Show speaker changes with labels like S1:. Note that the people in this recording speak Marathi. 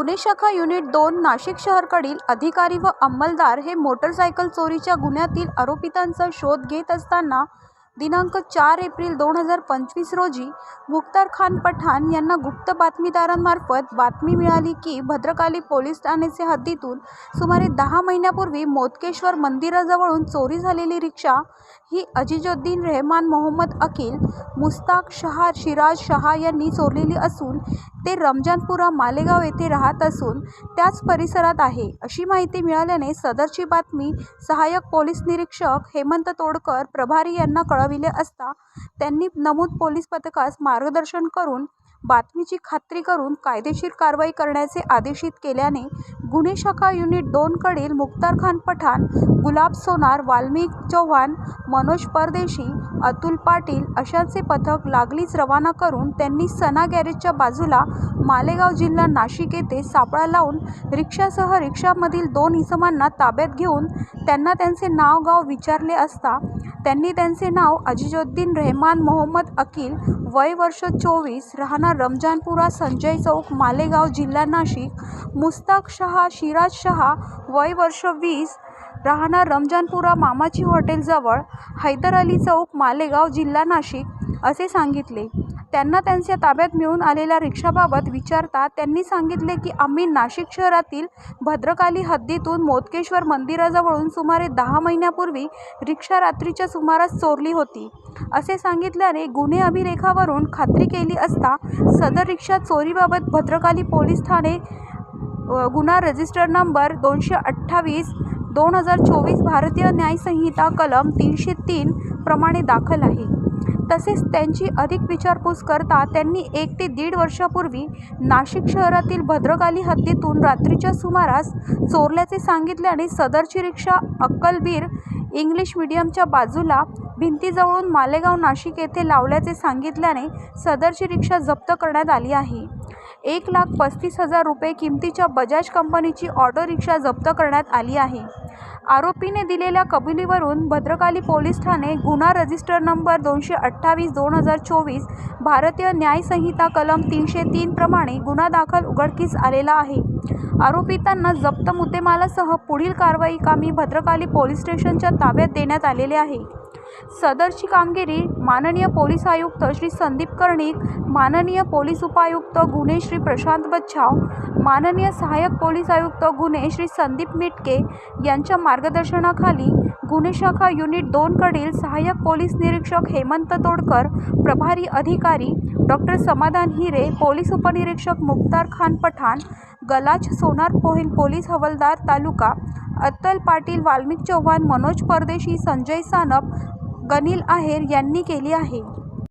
S1: शाखा युनिट दोन नाशिक शहरकडील अधिकारी व अंमलदार हे मोटरसायकल चोरीच्या गुन्ह्यातील आरोपितांचा शोध घेत असताना दिनांक चार एप्रिल दोन हजार पंचवीस रोजी मुख्तार खान पठाण यांना गुप्त बातमीदारांमार्फत बातमी मिळाली की भद्रकाली पोलीस ठाण्याचे हद्दीतून सुमारे दहा महिन्यापूर्वी मोदकेश्वर मंदिराजवळून चोरी झालेली रिक्षा ही अजिजोद्दीन रेहमान मोहम्मद अकील मुस्ताक शहा शिराज शहा यांनी चोरलेली असून ते रमजानपुरा मालेगाव येथे राहत असून त्याच परिसरात आहे. अशी माहिती मिळाल्याने सदरची बातमी सहाय्यक पोलीस निरीक्षक हेमंत तोडकर प्रभारी यांना कळविले असता त्यांनी नमूद पोलीस पथकास मार्गदर्शन करून बातमीची खात्री करून कायदेशीर कारवाई करण्याचे आदेशित केल्याने गुन्हे शाखा युनिट दोनकडील मुख्तार खान पठाण गुलाब सोनार वाल्मिक चव्हाण मनोज परदेशी अतुल पाटील अशांचे पथक लागलीच रवाना करून त्यांनी सना गॅरेजच्या बाजूला मालेगाव जिल्हा नाशिक येथे सापळा लावून रिक्षासह रिक्षामधील दोन इसमांना ताब्यात घेऊन त्यांना त्यांचे नाव गाव विचारले असता त्यांनी त्यांचे नाव अजिजोद्दीन रेहमान मोहम्मद अकील वय वर्ष चोवीस राहणार रमजानपुरा संजय चौक मालेगाव जिल्हा नाशिक मुस्ताक शहा शिराज शहा वय वर्ष वीस राहणार रमजानपुरा मामाची हॉटेलजवळ हैदर अली चौक मालेगाव जिल्हा नाशिक असे सांगितले. त्यांना त्यांच्या ताब्यात मिळून आलेल्या रिक्षाबाबत विचारता त्यांनी सांगितले की आम्ही नाशिक शहरातील भद्रकाली हद्दीतून मोदकेश्वर मंदिराजवळून सुमारे दहा महिन्यापूर्वी रिक्षा रात्रीच्या सुमारास चोरली होती. असे सांगितल्याने गुन्हे अभिलेखावरून खात्री केली असता सदर रिक्षा चोरीबाबत भद्रकाली पोलीस ठाणे गुन्हा रजिस्टर नंबर दोनशे अठ्ठावीस दोन हजार चोवीस भारतीय न्यायसंहिता कलम तीनशे तीन प्रमाणे दाखल आहे. तसेच त्यांची अधिक विचारपूस करता त्यांनी एक ते दीड वर्षापूर्वी नाशिक शहरातील भद्रकाली हद्दीतून रात्रीच्या सुमारास चोरल्याचे सांगितल्याने सदरची रिक्षा अक्कलबीर इंग्लिश मिडियमच्या बाजूला भिंतीजवळून मालेगाव नाशिक येथे लावल्याचे सांगितल्याने सदरची रिक्षा जप्त करण्यात आली आहे. एक लाख पस्तीस हजार रुपये किमतीच्या बजाज कंपनीची ऑटो रिक्षा जप्त करण्यात आली आहे. आरोपीने दिलेल्या कबुलीवरून भद्रकाली पोलीस ठाणे गुन्हा रजिस्टर नंबर दोनशे अठ्ठावीस दोन हजार चोवीस भारतीय न्यायसंहिता कलम तीनशे तीन प्रमाणे गुन्हा दाखल उघडकीस आलेला आहे. आरोपितांना जप्त मुद्देमालासह पुढील कारवाई कामी भद्रकाली पोलीस स्टेशनच्या ताब्यात देण्यात आलेले आहे. सदरची कामगिरी माननीय पोलीस आयुक्त श्री संदीप कर्णिक माननीय पोलीस उपायुक्त गुन्हे श्री प्रशांत बच्छाव माननीय सहाय्यक पोलीस आयुक्त गुन्हे श्री संदीप मिटके यांच्या मार्गदर्शनाखाली गुन्हे शाखा युनिट दोनकडील सहाय्यक पोलीस निरीक्षक हेमंत तोडकर प्रभारी अधिकारी डॉक्टर समाधान हिरे पोलीस उपनिरीक्षक मुख्तार खान पठाण गलाच सोनार पोहेल पोलीस हवालदार तालुका अत्तल पाटील वाल्मिक चव्हाण मनोज परदेशी संजय सानप गनिल आहेर यांनी केली आहे.